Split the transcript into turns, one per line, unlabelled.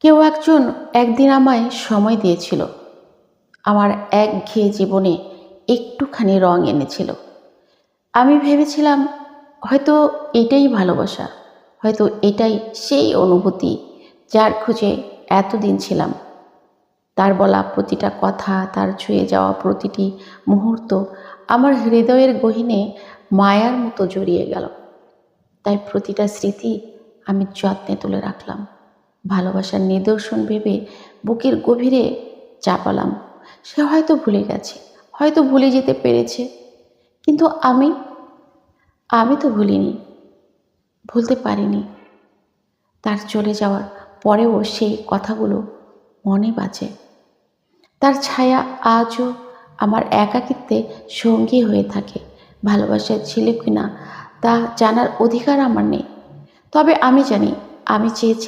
কেউ একজন একদিন আমায় সময় দিয়েছিল। আমার এক একঘেয়ে জীবনে একটুখানি রং এনেছিল। আমি ভেবেছিলাম, হয়তো এটাই ভালোবাসা, হয়তো এটাই সেই অনুভূতি যার খুঁজে এতদিন ছিলাম। তার বলা প্রতিটা কথা, তার ছুঁয়ে যাওয়া প্রতিটি মুহূর্ত আমার হৃদয়ের গহীনে মায়ার মতো জড়িয়ে গেল। তাই প্রতিটা স্মৃতি আমি যত্নে তুলে রাখলাম। ভালোবাসার নিদর্শন ভেবে বুকের গভীরে চাপালাম। সে হয়তো ভুলে গেছে, হয়তো ভুলে যেতে পেরেছে। কিন্তু আমি আমি তো ভুলিনি, ভুলতে পারিনি। তার চলে যাওয়ার পরেও সেই কথাগুলো মনে বাজে। তার ছায়া আজও আমার একাকিত্বে সঙ্গী হয়ে থাকে। ভালোবাসার ছিল কিনা তা জানার অধিকার আমার নেই। তবে আমি জানি, আমি চেয়েছি